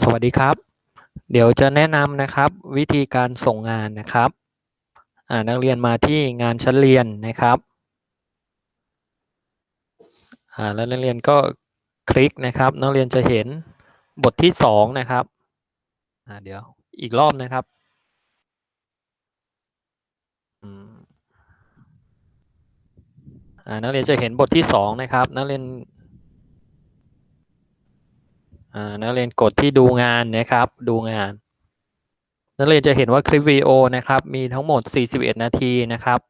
สวัสดีครับ เดี๋ยวจะแนะนำนะครับวิธีการส่งงานนะครับนักเรียนมาที่งานชั้นเรียนนะครับแล้วนักเรียนก็คลิกนะครับ นักเรียนจะเห็นบทที่สองนะครับเดี๋ยวอีกรอบนะครับนักเรียนจะเห็นบทที่สองนะครับนักเรียน นักเรียนกดที่ดูงานนะครับ ดูงาน นักเรียนจะเห็นว่าคลิปวิดีโอนะครับ มีทั้งหมด 41 นาทีนะครับ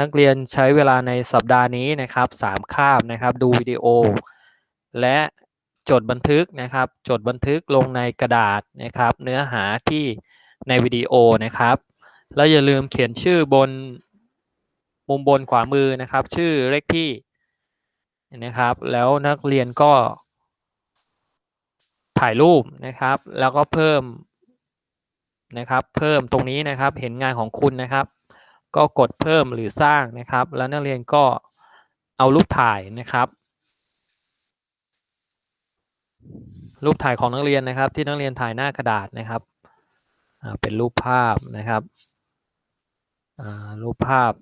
นักเรียนใช้เวลาในสัปดาห์นี้นะครับ3คาบนะครับ ดูวิดีโอ และจดบันทึกนะครับ จดบันทึกลงในกระดาษนะครับ เนื้อหาที่ในวิดีโอนะครับ แล้วอย่าลืมเขียนชื่อบนมุมบนขวามือนะครับ ชื่อเลขที่นะครับ แล้วนักเรียนก็ ถ่ายรูปนะครับ แล้วก็เพิ่มนะครับ เพิ่มตรงนี้นะครับ เห็นงานของคุณนะครับ ก็กดเพิ่มหรือสร้างนะครับ แล้วนักเรียนก็เอารูปถ่ายนะครับ รูปถ่ายของนักเรียนนะครับ ที่นักเรียนถ่ายหน้ากระดาษนะครับเป็นรูปภาพนะครับรูปภาพ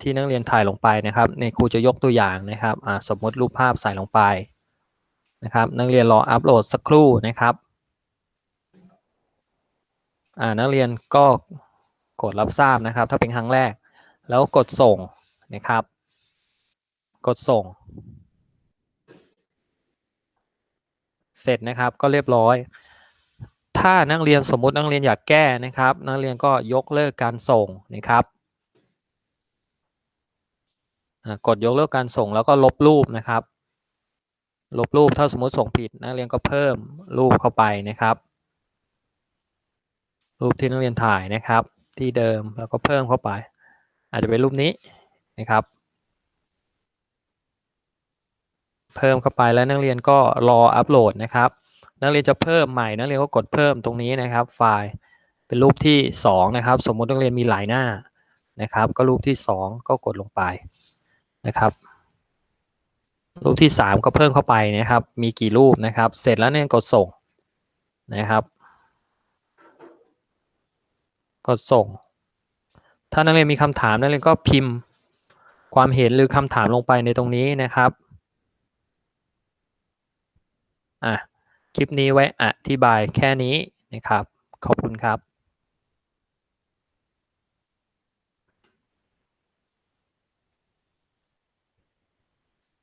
ที่นักเรียนถ่ายลงไปนะครับในครูจะยกตัวอย่างนะครับสมมติรูปภาพใส่ลงไป นะครับ นักเรียนรออัปโหลดสักครู่นะครับอ่านักเรียนก็กดรับทราบนะครับ ถ้าเป็นครั้งแรก แล้วกดส่งนะครับ กดส่ง เสร็จนะครับก็เรียบร้อย ถ้านักเรียนสมมุตินักเรียนอยากแก้นะครับ นักเรียนก็ยกเลิกการส่งนะครับกดยกเลิกการส่งแล้วก็ลบรูปนะครับ ลบรูปถ้าสมมติส่งผิดนักเรียนก็เพิ่มรูปเข้าไปนะครับ รูปที่นักเรียนถ่ายนะครับ ที่เดิมแล้วก็เพิ่มเข้าไป อาจจะเป็นรูปนี้นะครับ เพิ่มเข้าไปแล้วนักเรียนก็รออัปโหลดนะครับ นักเรียนจะเพิ่มใหม่นักเรียนก็กดเพิ่มตรงนี้นะครับ ไฟล์เป็นรูปที่สองนะครับ สมมุตินักเรียนมีหลายหน้านะครับ ก็รูปที่สองก็กดลงไปนะครับ รูปที่สามก็เพิ่มเข้าไปนะครับ มีกี่รูปนะครับ เสร็จแล้วเนี่ยกดส่งนะครับ กดส่ง ถ้านักเรียนมีคำถามนักเรียนก็พิมพ์ความเห็นหรือคำถามลงไปในตรงนี้นะครับอะคลิปนี้ไว้อธิบายแค่นี้นะครับ ขอบคุณครับ